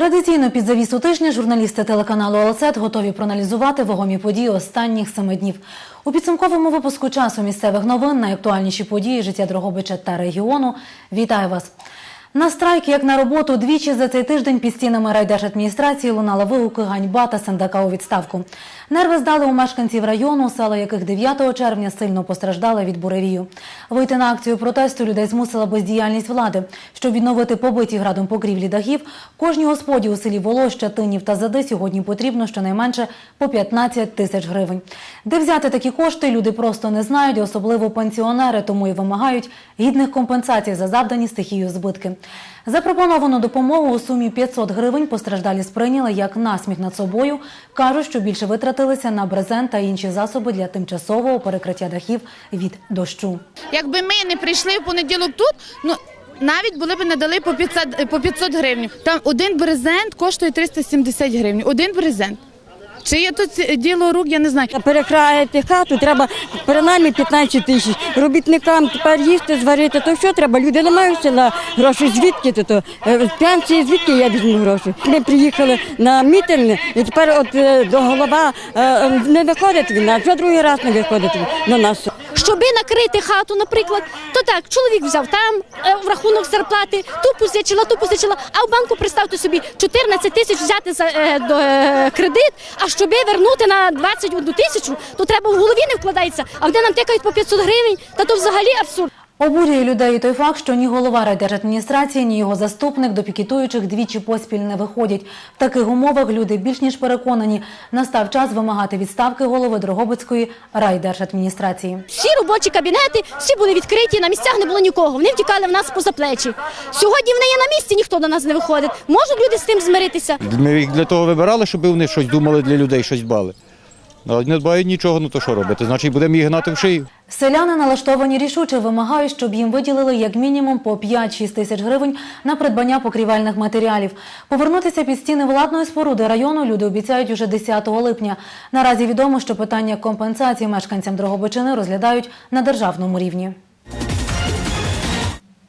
Традиційно під завісу тижня журналісти телеканалу «Алсет» готові проаналізувати вагомі події останніх семи днів. У підсумковому випуску часу місцевих новин найактуальніші події життя Дрогобича та регіону. Вітаю вас! На страйк, як на роботу, двічі за цей тиждень під стінами райдержадміністрації лунали вигуки ганьба та сендака у відставку. Нерви здали у мешканців району, села яких 9 червня сильно постраждали від буревію. Вийти на акцію протесту людей змусила бездіяльність влади. Щоб відновити побиті градом покрівлі дахів, кожній господі у селі Волоща, Тинів та Зади сьогодні потрібно щонайменше по 15 тисяч гривень. Де взяти такі кошти, люди просто не знають, особливо пенсіонери, тому і вимагають гідних компенсацій за завдані стихією збитки. Запропоновану допомогу у сумі 500 гривень постраждалі сприйняли як насміх над собою. Кажуть, що більше витратилися на брезент та інші засоби для тимчасового перекриття дахів від дощу. Якби ми не прийшли в понеділок тут, ну навіть були б не дали по 500, по 500 гривень. Там один брезент коштує 370 гривень. Один брезент. Чи є тут діло рук, я не знаю. Перекраїти хату треба принаймні 15 тисяч. Робітникам тепер їсти, зварити, то що треба? Люди не мають села гроші. Звідки то? Е, пенсії звідки я візьму гроші? Ми приїхали на мітинг, і тепер от е, до голова е, не виходить він, а вже другий раз не виходить на нас. Щоби накрити хату, наприклад, то так, чоловік взяв там е, в рахунок зарплати, ту позичила, ту позичила, а в банку представте собі 14 тисяч взяти за е, до, е, кредит, а щоби вернути на 21 тисячу, то треба в голові не вкладається, а вони нам тикають по 500 гривень, та то взагалі абсурд. Обурює людей і той факт, що ні голова райдержадміністрації, ні його заступник до пікетуючих двічі поспіль не виходять. В таких умовах люди більш ніж переконані, настав час вимагати відставки голови Дрогобицької райдержадміністрації. Всі робочі кабінети, всі були відкриті, на місцях не було нікого. Вони втікали в нас поза плечі. Сьогодні вони є на місці, ніхто до нас не виходить. Можуть люди з тим змиритися? Ми їх для того вибирали, щоб вони щось думали для людей, щось дбали. Але не дбають нічого, ну то що робити? Значить, будемо їх гнати в шию. Селяни налаштовані рішуче вимагають, щоб їм виділили як мінімум по 5-6 тисяч гривень на придбання покрівельних матеріалів. Повернутися під стіни владної споруди району люди обіцяють уже 10 липня. Наразі відомо, що питання компенсації мешканцям Дрогобичини розглядають на державному рівні.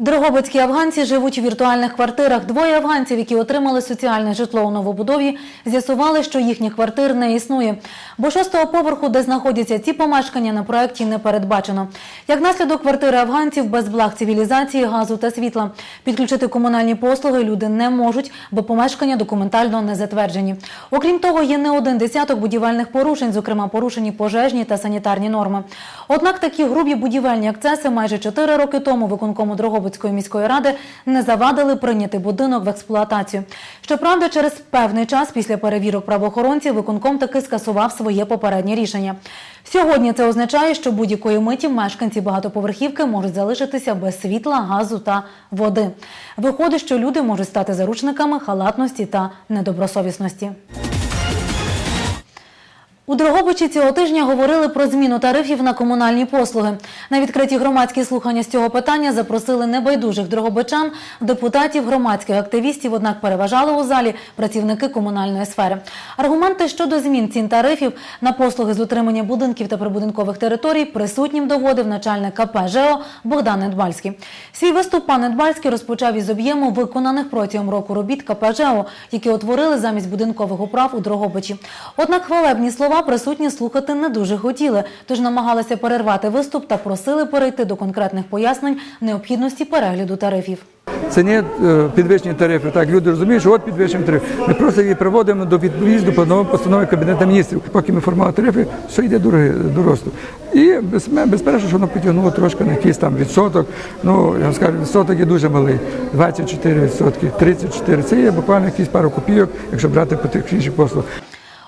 Дрогобицькі афганці живуть у віртуальних квартирах. Двоє афганців, які отримали соціальне житло у новобудові, з'ясували, що їхніх квартир не існує. Бо шостого поверху, де знаходяться ці помешкання, на проєкті не передбачено. Як наслідок квартири афганців без благ цивілізації, газу та світла. Підключити комунальні послуги люди не можуть, бо помешкання документально не затверджені. Окрім того, є не один десяток будівельних порушень, зокрема порушені пожежні та санітарні норми. Однак такі грубі будівельні акцеси майже 4 роки тому виконкому Дрогобицької міської ради не завадили прийняти будинок в експлуатацію. Щоправда, через певний час після перевірок правоохоронців виконком таки скасував своє попереднє рішення. Сьогодні це означає, що будь-якої миті мешканці багатоповерхівки можуть залишитися без світла, газу та води. Виходить, що люди можуть стати заручниками халатності та недобросовісності. У Дрогобичі цього тижня говорили про зміну тарифів на комунальні послуги. На відкриті громадські слухання з цього питання запросили небайдужих дрогобичан, депутатів, громадських активістів, однак переважали у залі працівники комунальної сфери. Аргументи щодо змін цін тарифів на послуги з утримання будинків та прибудинкових територій присутнім доводив начальник КП ЖЕО Богдан Недбальський. Свій виступ пан Недбальський розпочав із об'єму виконаних протягом року робіт КП ЖЕО, які утворили замість будинкових управ у Дрогобичі. Однак хвалебні слова присутні слухати не дуже хотіли, тож намагалися перервати виступ та просили перейти до конкретних пояснень необхідності перегляду тарифів. Це не е, підвищення тарифів. Так, люди розуміють, що от підвищення тарифів. Ми просто її приводимо до від'їзду по новому постанові Кабінету міністрів. Поки ми формували тарифи, що йде до, ри- росту. І без- безперечно, що воно потягнуло трошки на якийсь там відсоток. Ну, я вам скажу, відсоток є дуже малий. 24 відсотки, 34. Це є буквально якісь пару копійок, якщо брати по тих інших послуг.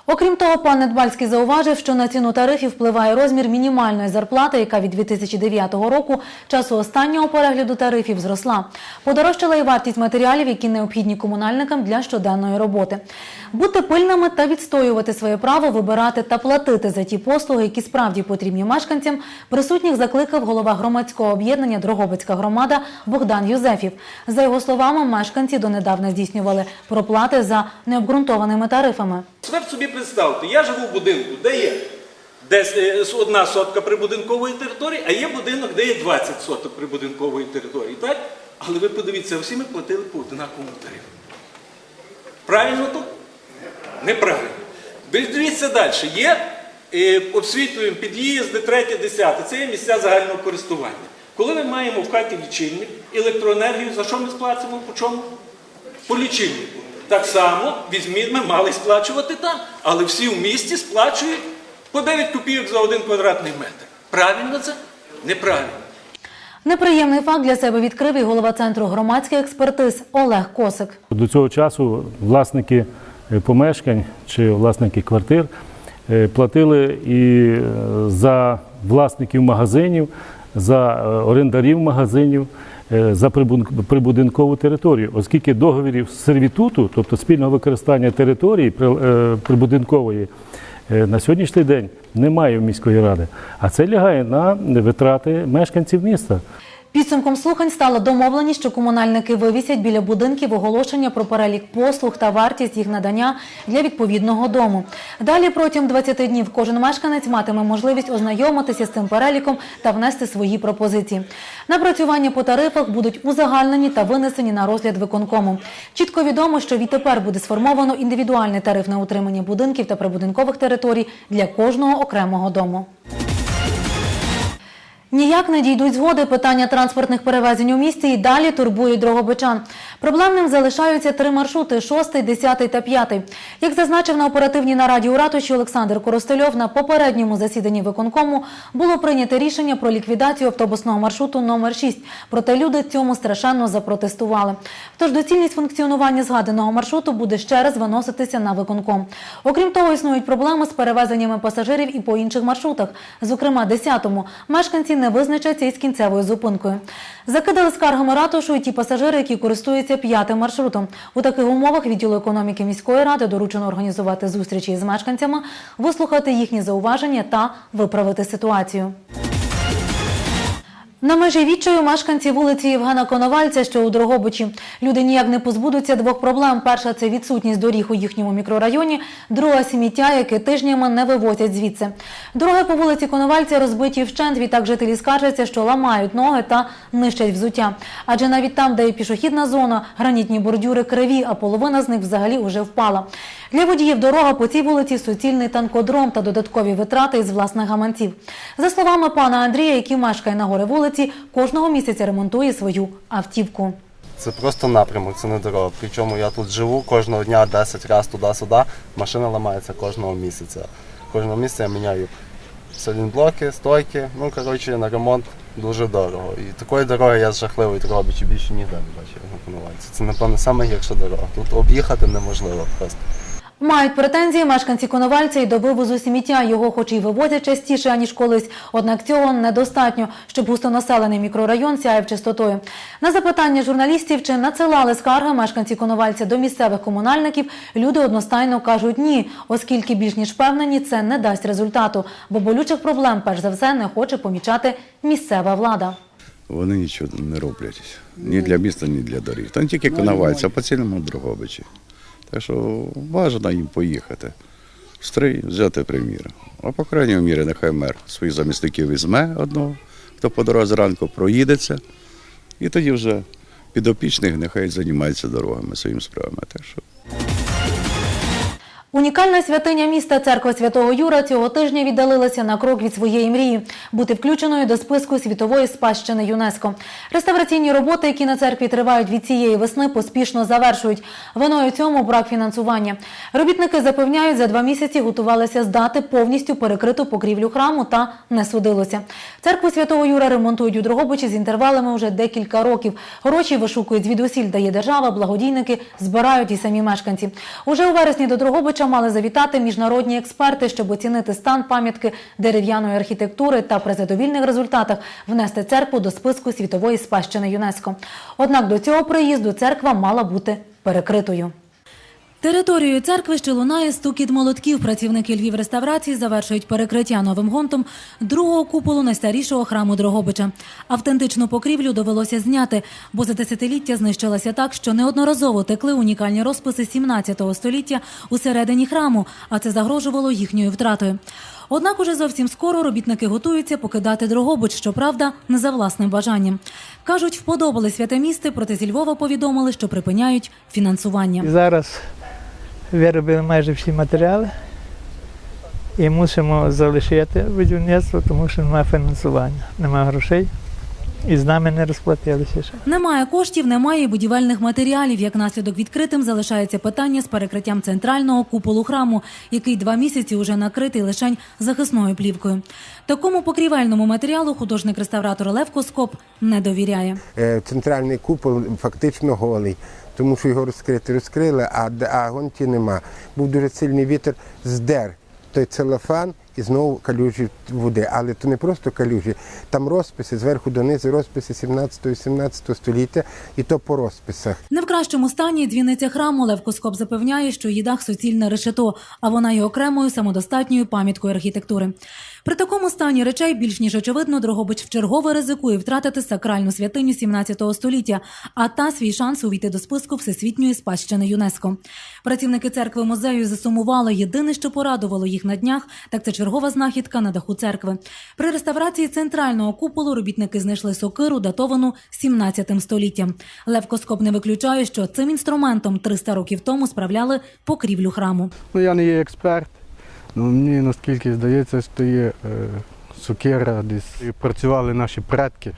Окрім того, пан Недбальський зауважив, що на ціну тарифів впливає розмір мінімальної зарплати, яка від 2009 року часу останнього перегляду тарифів зросла. Подорожчала і вартість матеріалів, які необхідні комунальникам для щоденної роботи. Бути пильними та відстоювати своє право вибирати та платити за ті послуги, які справді потрібні мешканцям, присутніх закликав голова громадського об'єднання Дрогобицька громада Богдан Юзефів. За його словами, мешканці донедавна здійснювали проплати за необґрунтованими тарифами. Тепер собі представте, я живу в будинку, де є десь е, одна сотка прибудинкової території, а є будинок, де є 20 соток прибудинкової території. Так? Але ви подивіться, всі ми платили по однаковому тарифу. Правильно тут? Неправильно. Дивіться далі. Є е, обсвітлюємо під'їзди, третє, десяте. Це є місця загального користування. Коли ми маємо в хаті лічильник, електроенергію, за що ми сплачуємо? По чому? По лічильнику. Так само візьміть, ми мали сплачувати там, але всі в місті сплачують по 9 копійок за один квадратний метр. Правильно це? Неправильно. Неприємний факт для себе відкрив і голова центру громадських експертиз Олег Косик. До цього часу власники е, помешкань чи власники квартир е, платили і е, за власників магазинів, за орендарів магазинів, за прибун- прибудинкову територію, оскільки договірів сервітуту, тобто спільного використання території е, прибудинкової, е, на сьогоднішній день немає в міської ради, а це лягає на витрати мешканців міста. Підсумком слухань стало домовленість, що комунальники вивісять біля будинків оголошення про перелік послуг та вартість їх надання для відповідного дому. Далі протягом 20 днів кожен мешканець матиме можливість ознайомитися з цим переліком та внести свої пропозиції. Напрацювання по тарифах будуть узагальнені та винесені на розгляд виконкому. Чітко відомо, що відтепер буде сформовано індивідуальний тариф на утримання будинків та прибудинкових територій для кожного окремого дому. Ніяк не дійдуть згоди питання транспортних перевезень у місті і далі турбують дрогобичан. Проблемним залишаються три маршрути – 6, 10 та 5. Як зазначив на оперативній нараді у ратуші Олександр Коростельов, на попередньому засіданні виконкому було прийнято рішення про ліквідацію автобусного маршруту номер 6. Проте люди цьому страшенно запротестували. Тож доцільність функціонування згаданого маршруту буде ще раз виноситися на виконком. Окрім того, існують проблеми з перевезеннями пасажирів і по інших маршрутах. Зокрема, 10-му мешканці не визначаться із кінцевою зупинкою. Закидали скаргами ратушу і ті пасажири, які користуються п'ятим маршрутом. У таких умовах відділу економіки міської ради доручено організувати зустрічі із мешканцями, вислухати їхні зауваження та виправити ситуацію. На межі відчаю мешканці вулиці Євгена Коновальця, що у Дрогобичі. Люди ніяк не позбудуться двох проблем. Перша – це відсутність доріг у їхньому мікрорайоні. Друга – сміття, яке тижнями не вивозять звідси. Дороги по вулиці Коновальця розбиті вщент. Відтак жителі скаржаться, що ламають ноги та нищать взуття. Адже навіть там, де є пішохідна зона, гранітні бордюри криві, а половина з них взагалі уже впала. Для водіїв дорога по цій вулиці – суцільний танкодром та додаткові витрати із власних гаманців. За словами пана Андрія, який мешкає на горе вулиці, кожного місяця ремонтує свою автівку. Це просто напрямок, це не дорога. Причому я тут живу кожного дня 10 разів туди-сюди. Машина ламається кожного місяця. Кожного місяця я міняю салінблоки, стойки. Ну, коротше, на ремонт дуже дорого. І такої дороги я з жахливої Дрогобичі більше ніде не бачив. Це, напевно, саме гірша дорога. Тут об'їхати неможливо просто. Мають претензії мешканці Коновальця і до вивозу сміття. Його хоч і вивозять частіше, аніж колись, однак цього недостатньо, щоб густонаселений мікрорайон сяяв чистотою. На запитання журналістів, чи надсилали скарги мешканці Коновальця до місцевих комунальників, люди одностайно кажуть ні, оскільки більш ніж впевнені, це не дасть результату, бо болючих проблем, перш за все, не хоче помічати місцева влада. Вони нічого не роблять ні для міста, ні для доріг. Та не тільки Коновальця, по цілому Дрогобичі. Так що бажано їм поїхати. Стрий взяти примір. А по крайній мірі, нехай мер своїх замісників візьме одного, хто по дорозі зранку проїдеться, і тоді вже підопічних нехай займається дорогами своїми справами. Так що Унікальна святиня міста церква Святого Юра цього тижня віддалилася на крок від своєї мрії бути включеною до списку світової спадщини ЮНЕСКО. Реставраційні роботи, які на церкві тривають від цієї весни, поспішно завершують. Виною цьому брак фінансування. Робітники запевняють, за два місяці готувалися здати повністю перекриту покрівлю храму та не судилося. Церкву Святого Юра ремонтують у Дрогобичі з інтервалами вже декілька років. Гроші вишукують звідусіль, дає держава, благодійники збирають і самі мешканці. Уже у вересні до Дрогобича мали завітати міжнародні експерти, щоб оцінити стан пам'ятки дерев'яної архітектури та при задовільних результатах внести церкву до списку світової спадщини ЮНЕСКО. Однак до цього приїзду церква мала бути перекритою. Територією церкви ще лунає стукіт молотків. Працівники Львів реставрації завершують перекриття новим гонтом другого куполу найстарішого храму Дрогобича. Автентичну покрівлю довелося зняти, бо за десятиліття знищилася так, що неодноразово текли унікальні розписи 17 століття у середині храму, а це загрожувало їхньою втратою. Однак уже зовсім скоро робітники готуються покидати Дрогобич, щоправда, не за власним бажанням. Кажуть, вподобали святе місце, проте зі Львова повідомили, що припиняють фінансування. Зараз виробили майже всі матеріали і мусимо залишити будівництво, тому що немає фінансування, немає грошей. І з нами не розплатилися ще. Немає коштів, немає будівельних матеріалів. Як наслідок відкритим залишається питання з перекриттям центрального куполу храму, який два місяці уже накритий лишень захисною плівкою. Такому покрівельному матеріалу художник-реставратор Лев Коскоп не довіряє. Е, центральний купол фактично голий, тому що його розкрити розкрили, а, а гонті нема. Був дуже сильний вітер, здер той целофан і знову калюжі води. Але то не просто калюжі, там розписи зверху донизу, розписи 17-18 століття, і то по розписах. Не в кращому стані дзвіниця храму Лев Коскоп запевняє, що її дах суцільне решето, а вона є окремою самодостатньою пам'яткою архітектури. При такому стані речей більш ніж очевидно, Дрогобич вчергове ризикує втратити сакральну святиню 17 століття, а та свій шанс увійти до списку всесвітньої спадщини ЮНЕСКО. Працівники церкви музею засумували. Єдине, що порадувало їх на днях, так це чергова знахідка на даху церкви. При реставрації центрального куполу робітники знайшли сокиру, датовану 17 століттям. Лев Коскоп не виключає, що цим інструментом 300 років тому справляли покрівлю храму. Ну, я не є експерт. Ну, мені наскільки здається, що є сукера сокира десь. Працювали наші предки.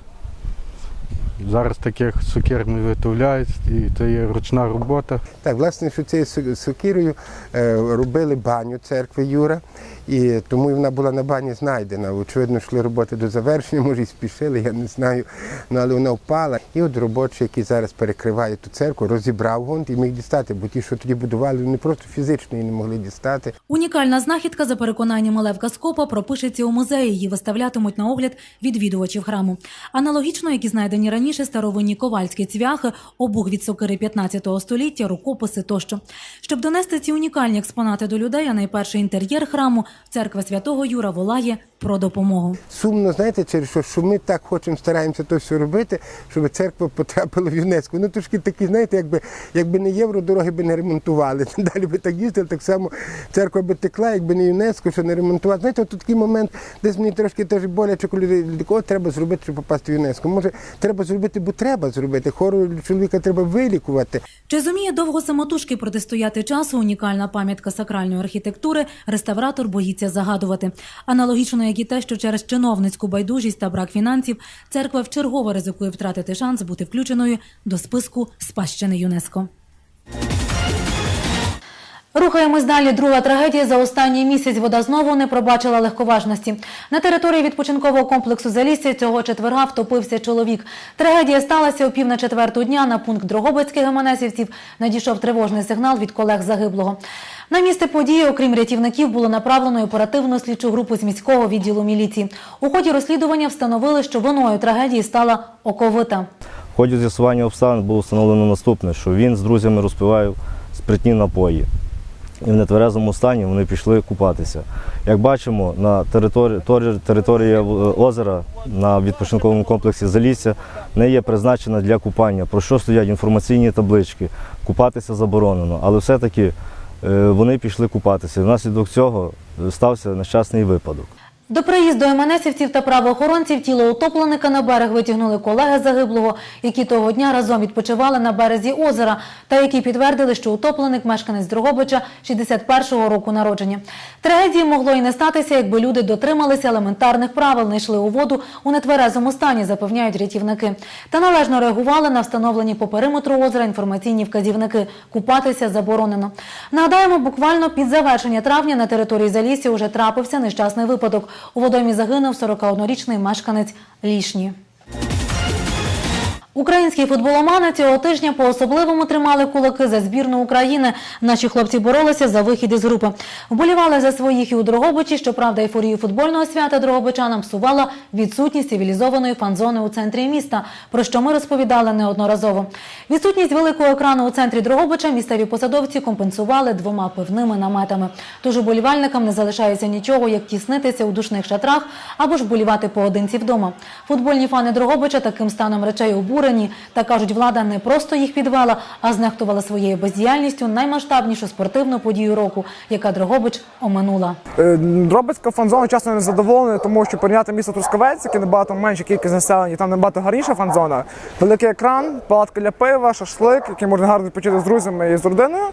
Зараз таких сокир не виготовляють, і це є ручна робота. Так, власне, що цією со- сокирою е, робили баню церкви Юра, і тому вона була на бані знайдена. Очевидно, йшли роботи до завершення, може і спішили, я не знаю. Ну, але вона впала. І от робочий, який зараз перекриває ту церкву, розібрав гонт і міг дістати, бо ті, що тоді будували, вони просто фізично її не могли дістати. Унікальна знахідка, за переконанням Левка Скопа, пропишеться у музеї. Її виставлятимуть на огляд відвідувачів храму. Аналогічно, як і знайдені раніше старовинні ковальські цвяхи, обух від сокири 15 століття, рукописи тощо. Щоб донести ці унікальні експонати до людей, а найперший інтер'єр храму, церква святого Юра волає про допомогу. Сумно, знаєте, через що, що ми так хочемо, стараємося то все робити, щоб церква потрапила в ЮНЕСКО. Ну трошки такі, знаєте, якби, якби не євро, дороги би не ремонтували. Далі би так їздили, так само церква би текла, якби не ЮНЕСКо, що не ремонтувати. Знаєте, от такий момент, десь мені трошки теж боляче, коли кого треба зробити, щоб попасти в ЮНЕСКо. Може, треба зробити, бо треба зробити. Хору чоловіка треба вилікувати. Чи зуміє довго самотужки протистояти часу унікальна пам'ятка сакральної архітектури, реставратор боїться загадувати. Аналогічно, як і те, що через чиновницьку байдужість та брак фінансів церква вчергово ризикує втратити шанс бути включеною до списку спадщини ЮНЕСКО. Рухаємось далі. Друга трагедія за останній місяць. Вода знову не пробачила легковажності. На території відпочинкового комплексу Залісся цього четверга втопився чоловік. Трагедія сталася о пів на четверту дня. На пункт Дрогобицьких гаманесівців надійшов тривожний сигнал від колег загиблого. На місце події, окрім рятівників, було направлено оперативну слідчу групу з міського відділу міліції. У ході розслідування встановили, що виною трагедії стала оковита. В ході з'ясування обставин було встановлено наступне, що він з друзями розпивав спиртні напої. І в нетверезому стані вони пішли купатися. Як бачимо, на території, територія озера на відпочинковому комплексі Залісся не є призначена для купання, про що стоять інформаційні таблички. Купатися заборонено. Але все-таки е, вони пішли купатися. Внаслідок цього е, стався нещасний випадок. До приїзду МНСівців та правоохоронців тіло утопленика на берег витягнули колеги загиблого, які того дня разом відпочивали на березі озера, та які підтвердили, що утопленик мешканець Дрогобича 61-го року народження. Трагедії могло і не статися, якби люди дотрималися елементарних правил, не йшли у воду у нетверезому стані, запевняють рятівники. Та належно реагували на встановлені по периметру озера інформаційні вказівники. Купатися заборонено. Нагадаємо, буквально під завершення травня на території Залісся уже трапився нещасний випадок. У водоймі загинув 41-річний мешканець Лішні. Українські футболомани цього тижня по-особливому тримали кулаки за збірну України. Наші хлопці боролися за вихід із групи. Вболівали за своїх і у Дрогобичі. Щоправда, ейфорію футбольного свята дрогобичанам псувала відсутність цивілізованої фан-зони у центрі міста, про що ми розповідали неодноразово. Відсутність великого екрану у центрі Дрогобича місцеві посадовці компенсували двома пивними наметами. Тож уболівальникам не залишається нічого, як тіснитися у душних шатрах або ж болівати поодинці вдома. Футбольні фани Дрогобича таким станом речей обурені обурені та кажуть, влада не просто їх підвела, а знехтувала своєю бездіяльністю наймасштабнішу спортивну подію року, яка Дрогобич оминула. Е, Дробицька фан-зона чесно не задоволений, тому що порівняти місто Трускавець, яке набагато менша кількість населення, там набагато гарніша фан-зона. Великий екран, палатка для пива, шашлик, який можна гарно відпочити з друзями і з родиною.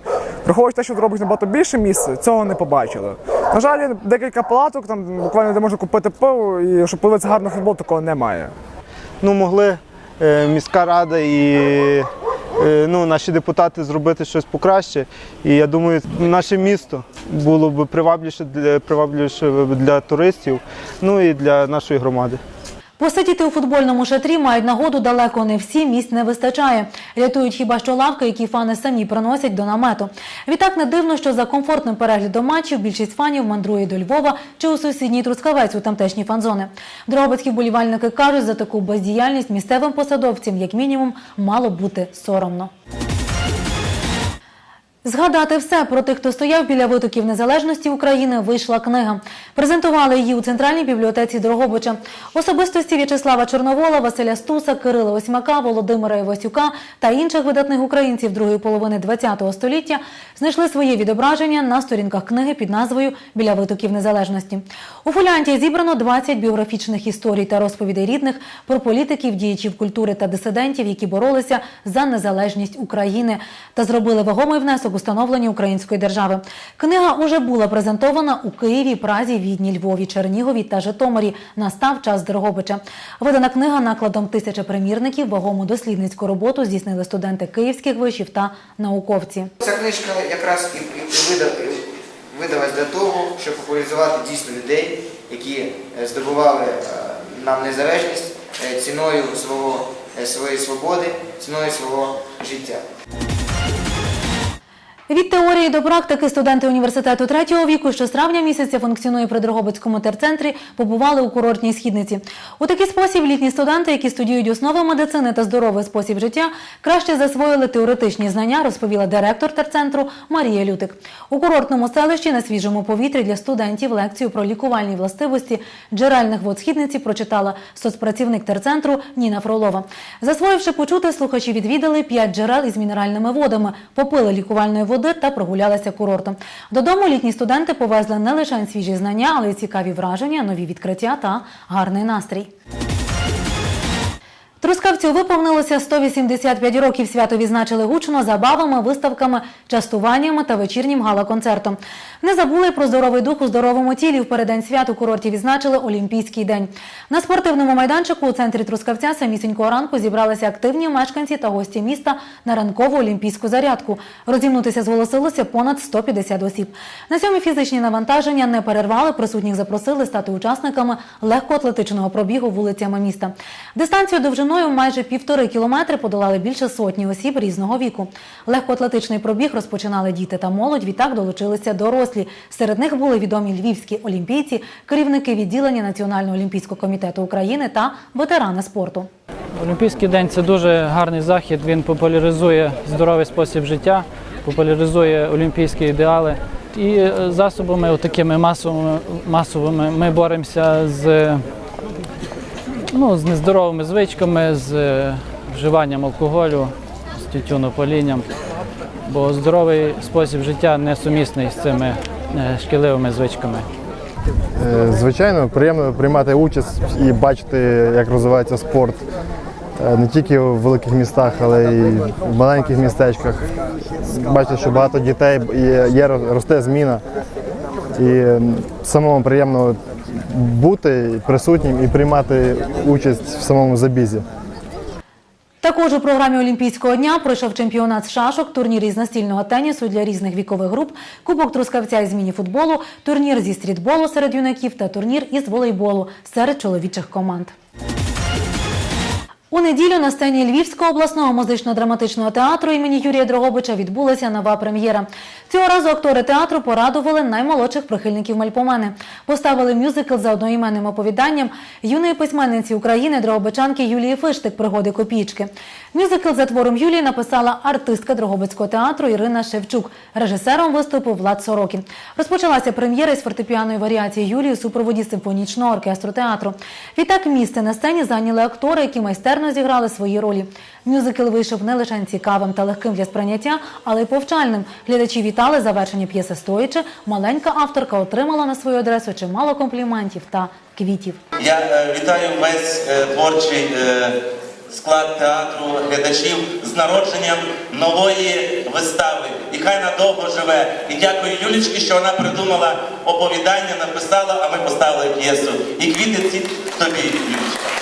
Враховуючи те, що Дробич набагато більше місце, цього не побачили. На жаль, декілька палаток, там буквально де можна купити пиво, і щоб подивитися гарно футбол, такого немає. ну, могли міська рада і е, ну, наші депутати зробити щось покраще. І я думаю, наше місто було б привабливіше для, привабливіше для туристів, ну і для нашої громади. Посидіти у футбольному шатрі мають нагоду далеко не всі, місць не вистачає. Рятують хіба що лавки, які фани самі приносять до намету. Відтак не дивно, що за комфортним переглядом матчів більшість фанів мандрує до Львова чи у сусідній Трускавець у тамтешні фан-зони. Дрогобицькі болівальники кажуть, за таку бездіяльність місцевим посадовцям, як мінімум, мало бути соромно. Згадати все про тих, хто стояв біля витоків незалежності України, вийшла книга. Презентували її у центральній бібліотеці Дрогобича. Особистості В'ячеслава Чорновола, Василя Стуса, Кирила Осьмака, Володимира Івасюка та інших видатних українців другої половини ХХ століття знайшли своє відображення на сторінках книги під назвою Біля витоків незалежності. У фоліанті зібрано 20 біографічних історій та розповідей рідних про політиків, діячів культури та дисидентів, які боролися за незалежність України та зробили вагомий внесок у становлення української держави. Книга уже була презентована у Києві, Празі, Відні, Львові, Чернігові та Житомирі. Настав час Дрогобича. Видана книга накладом тисяча примірників. Вагому дослідницьку роботу здійснили студенти київських вишів та науковці. Ця книжка якраз і, і, і вида- і видалась для того, щоб популяризувати дійсно людей, які е, здобували е, нам незалежність е, ціною свого, своєї свободи, ціною свого життя. Від теорії до практики студенти університету третього віку, що з травня місяця функціонує при Дрогобицькому терцентрі, побували у курортній східниці. У такий спосіб літні студенти, які студіюють основи медицини та здоровий спосіб життя, краще засвоїли теоретичні знання, розповіла директор терцентру Марія Лютик. У курортному селищі на свіжому повітрі для студентів лекцію про лікувальні властивості джерельних вод східниці прочитала соцпрацівник терцентру Ніна Фролова. Засвоївши почути, слухачі відвідали п'ять джерел із мінеральними водами, попили лікувальної води та прогулялися курортом. Додому літні студенти повезли не лише свіжі знання, але й цікаві враження, нові відкриття та гарний настрій. Трускавцю виповнилося 185 років. Свято відзначили гучно забавами, виставками, частуваннями та вечірнім гала-концертом. Не забули про здоровий дух у здоровому тілі. В переддень свят у курорті відзначили Олімпійський день. На спортивному майданчику у центрі Трускавця самісінького ранку зібралися активні мешканці та гості міста на ранкову олімпійську зарядку. Розімнутися зголосилося понад 150 осіб. На сьомі фізичні навантаження не перервали. Присутніх запросили стати учасниками легкоатлетичного пробігу вулицями міста. Дистанцію довжиною майже півтори кілометри подолали більше сотні осіб різного віку. Легкоатлетичний пробіг розпочинали діти та молодь. Відтак долучилися дорослі. Серед них були відомі львівські олімпійці, керівники відділення Національного олімпійського комітету України та ветерани спорту. Олімпійський день це дуже гарний захід. Він популяризує здоровий спосіб життя, популяризує олімпійські ідеали. І е, засобами такими масовими, масовими ми боремося з, ну, з нездоровими звичками, з е, вживанням алкоголю, з тютюнопалінням. Бо здоровий спосіб життя не сумісний з цими е, шкідливими звичками. Е, Звичайно, приємно приймати участь і бачити, як розвивається спорт не тільки в великих містах, але й в маленьких містечках. Бачити, що багато дітей є росте зміна. І самому приємно бути присутнім і приймати участь в самому забізі. Також у програмі Олімпійського дня пройшов чемпіонат з шашок, турнір із настільного тенісу для різних вікових груп, кубок трускавця із міні-футболу, турнір зі стрітболу серед юнаків та турнір із волейболу серед чоловічих команд. У неділю на сцені Львівського обласного музично-драматичного театру імені Юрія Дрогобича відбулася нова прем'єра. Цього разу актори театру порадували наймолодших прихильників Мальпомени. поставили мюзикл за одноіменним оповіданням юної письменниці України Дрогобичанки Юлії Фиштик «Пригоди копійки». Мюзикл за твором Юлії написала артистка Дрогобицького театру Ірина Шевчук. Режисером виступу Влад Сорокін. Розпочалася прем'єра із фортепіаної варіації Юлії у супроводі симфонічного оркестру театру. Відтак місце на сцені зайняли актори, які майстерно зіграли свої ролі. Мюзикл вийшов не лише цікавим та легким для сприйняття, але й повчальним. Глядачі вітали завершення п'єси стоячи. Маленька авторка отримала на свою адресу чимало компліментів та квітів. Я е, вітаю весь е, творчий е, склад театру, глядачів з народженням нової вистави. І хай надовго живе. І дякую Юлічці, що вона придумала оповідання, написала, а ми поставили п'єсу. І квіти ці тобі, Юлічка.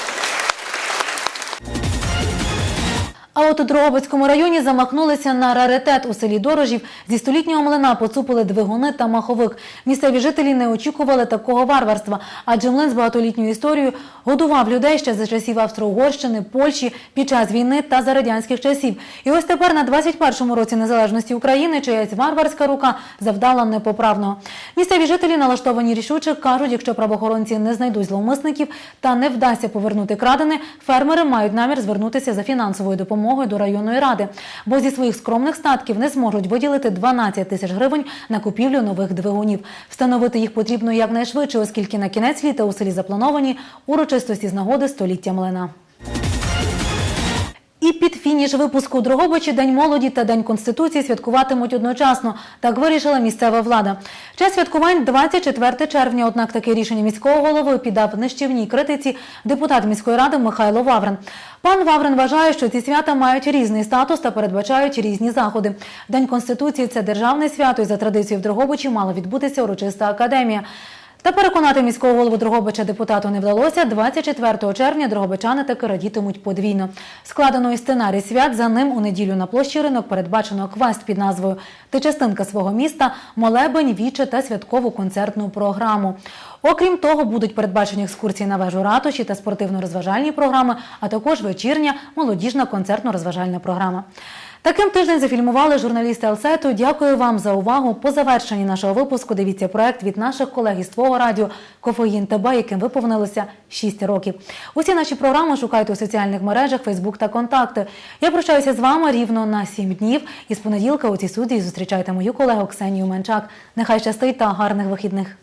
А от у Дрогобицькому районі замахнулися на раритет у селі Дорожів. Зі столітнього млина поцупили двигуни та маховик. Місцеві жителі не очікували такого варварства, адже млин з багатолітньою історією годував людей ще за часів Австро-Угорщини, Польщі, під час війни та за радянських часів. І ось тепер на 21-му році незалежності України чиясь варварська рука завдала непоправного. Місцеві жителі налаштовані рішуче кажуть, якщо правоохоронці не знайдуть зловмисників та не вдасться повернути крадене, фермери мають намір звернутися за фінансовою допомогою до районної ради, бо зі своїх скромних статків не зможуть виділити 12 тисяч гривень на купівлю нових двигунів. Встановити їх потрібно якнайшвидше, оскільки на кінець літа у селі заплановані урочистості з нагоди століття млина. Під фініш випуску Дрогобичі День молоді та День Конституції святкуватимуть одночасно. Так вирішила місцева влада. Час святкувань 24 червня, однак таке рішення міського голови піддав нищівній критиці депутат міської ради Михайло Ваврин. Пан Ваврин вважає, що ці свята мають різний статус та передбачають різні заходи. День Конституції це державне свято, і за традицією в Дрогобичі мала відбутися урочиста академія. Та переконати міського голову Дрогобича депутату не вдалося. 24 червня дрогобичани таки радітимуть подвійно. Складено і сценарій свят. За ним у неділю на площі ринок передбачено квест під назвою Ти частинка свого міста, молебень, віче та святкову концертну програму. Окрім того, будуть передбачені екскурсії на вежу ратуші та спортивно-розважальні програми, а також вечірня молодіжна концертно-розважальна програма. Таким тиждень зафільмували журналісти Алсету. Дякую вам за увагу. По завершенні нашого випуску дивіться проект від наших колег із твого радіо Кофеїн ТБ, яким виповнилося 6 років. Усі наші програми шукайте у соціальних мережах, Фейсбук та Контакти. Я прощаюся з вами рівно на 7 днів. І з понеділка у цій суді зустрічайте мою колегу Ксенію Менчак. Нехай щастить та гарних вихідних.